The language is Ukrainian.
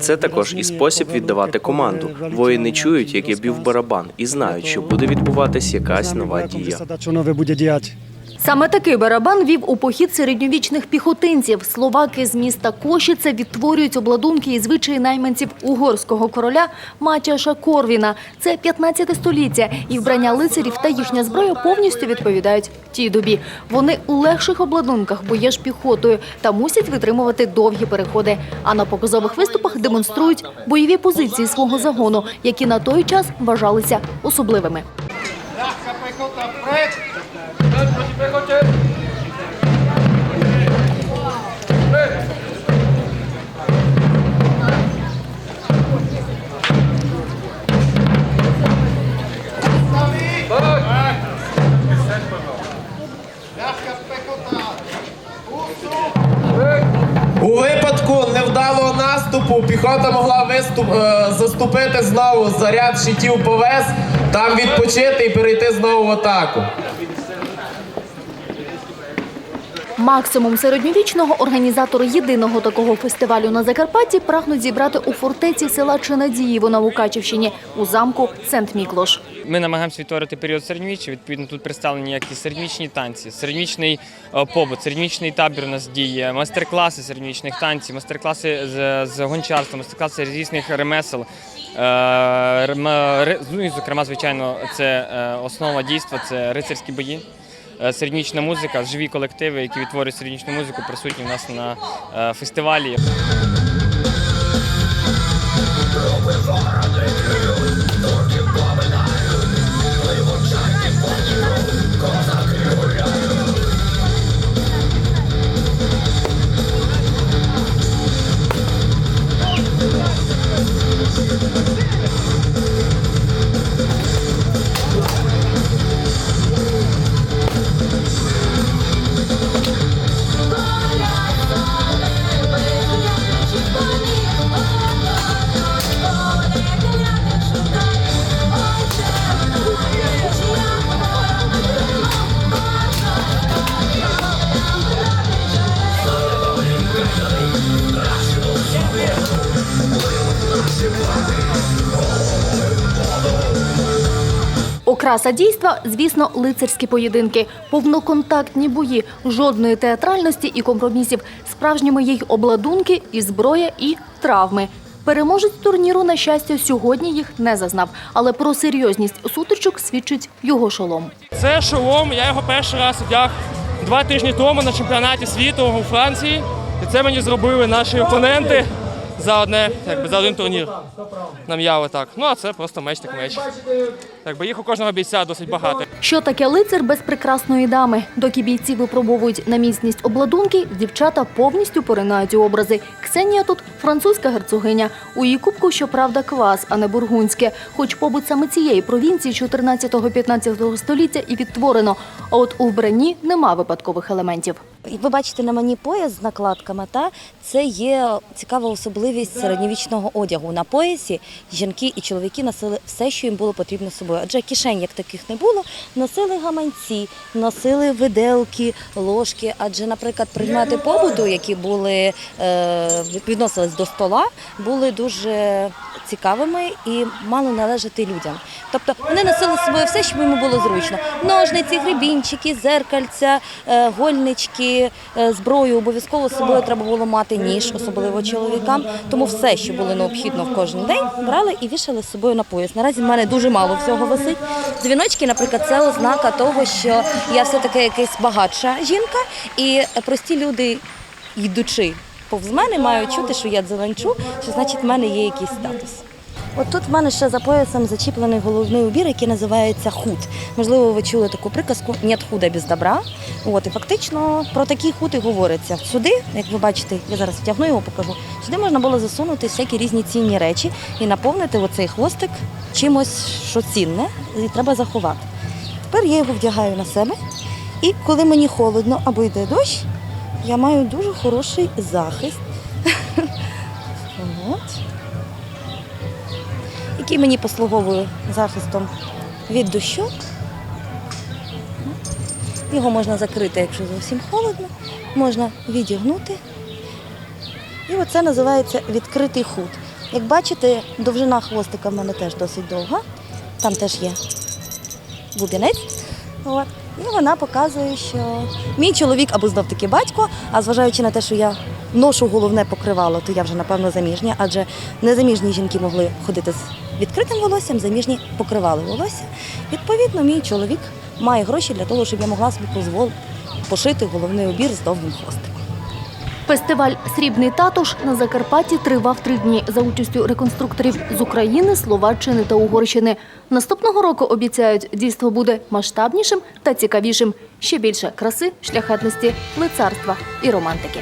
Це також і спосіб віддавати команду. Воїни чують, як я бів барабан, і знають, що буде відбуватись якась нова дія. Саме такий барабан вів у похід середньовічних піхотинців. Словаки з міста Кошіце відтворюють обладунки і звичаї найманців угорського короля Матяша Корвіна. Це 15 століття, і вбрання лицарів та їхня зброя повністю відповідають тій добі. Вони у легших обладунках, бо є ж піхотою, та мусять витримувати довгі переходи. А на показових виступах демонструють бойові позиції свого загону, які на той час вважалися особливими. Pechota vpred. У випадку невдалого наступу піхота могла виступ, е, заступити знову заряд щитів повез, там відпочити і перейти знову в атаку. Максимум середньовічного організатори єдиного такого фестивалю на Закарпатті прагнуть зібрати у фортеці села Чинадіїво на Мукачівщині у замку Сент-Міклош. Ми намагаємося відтворити період середньовіччя. Відповідно, тут представлені як і середньовічні танці, середньовічний е, побут, середньовічний табір у нас діє, майстер-класи середньовічних танців, майстер-класи з, з гончарства, майстер-класи різних ремесел. Е, Ну і зокрема, звичайно, це е, основа дійства, це рицарські бої. Е, Середньовічна музика, живі колективи, які відтворюють середнічну музику, присутні в нас на е, фестивалі. Окраса дійства, звісно, лицарські поєдинки, повноконтактні бої, жодної театральності і компромісів. Справжніми є й обладунки, і зброя, і травми. Переможець турніру, на щастя, сьогодні їх не зазнав. Але про серйозність сутичок свідчить його шолом. Це шолом, я його перший раз одяг два тижні тому на чемпіонаті світу у Франції. І це мені зробили наші опоненти за одне, якби за один турнір. Нам'яли так. Ну а це просто меч так меч. Якби їх у кожного бійця досить багато. Що таке лицар без прекрасної дами? Доки бійці випробовують на міцність обладунки, дівчата повністю поринають у образи. Ксенія тут французька герцогиня. У її кубку, щоправда, квас, а не бургундське. Хоч побут саме цієї провінції 14-15 століття і відтворено. А от у вбранні нема випадкових елементів. Ви бачите на мені пояс з накладками, та це є цікава особливість середньовічного одягу. На поясі жінки і чоловіки носили все, що їм було потрібно з собою. Адже кишень як таких не було, носили гаманці, носили виделки, ложки. Адже, наприклад, предмети побуту, які були е, відносились до стола, були дуже цікавими і мало належати людям. Тобто вони носили з собою все, що йому було зручно: ножниці, гребінчики, зеркальця, е, гольнички, е, зброю. Обов'язково з собою треба було мати ніж, особливо чоловікам. Тому все, що було необхідно в кожен день, брали і вішали з собою на пояс. Наразі в мене дуже мало всього висить. Дзвіночки, наприклад, це ознака того, що я все таки якась багатша жінка, і прості люди, йдучи повз мене, мають чути, що я дзеленчу, що значить в мене є якийсь статус. От тут в мене ще за поясом зачіплений головний убір, який називається худ. Можливо, ви чули таку приказку «Нет худа без добра. От і фактично про такий худ і говориться. Сюди, як ви бачите, я зараз втягну його, покажу. Сюди можна було засунути всякі різні цінні речі і наповнити оцей хвостик чимось, що цінне, і треба заховати. Тепер я його вдягаю на себе, і коли мені холодно або йде дощ, я маю дуже хороший захист. який мені послуговує захистом від дощу. Його можна закрити, якщо зовсім холодно, можна відігнути І оце називається відкритий худ. Як бачите, довжина хвостика в мене теж досить довга. Там теж є бубінець. І вона показує, що мій чоловік або знов таки батько, а зважаючи на те, що я ношу головне покривало, то я вже напевно заміжня, адже незаміжні жінки могли ходити з відкритим волоссям, заміжні покривали волосся. Відповідно, мій чоловік має гроші для того, щоб я могла собі дозволити пошити головний убір з довгим хвостиком. Фестиваль Срібний татуш на Закарпатті тривав три дні за участю реконструкторів з України, Словаччини та Угорщини. Наступного року обіцяють, дійство буде масштабнішим та цікавішим. Ще більше краси, шляхетності, лицарства і романтики.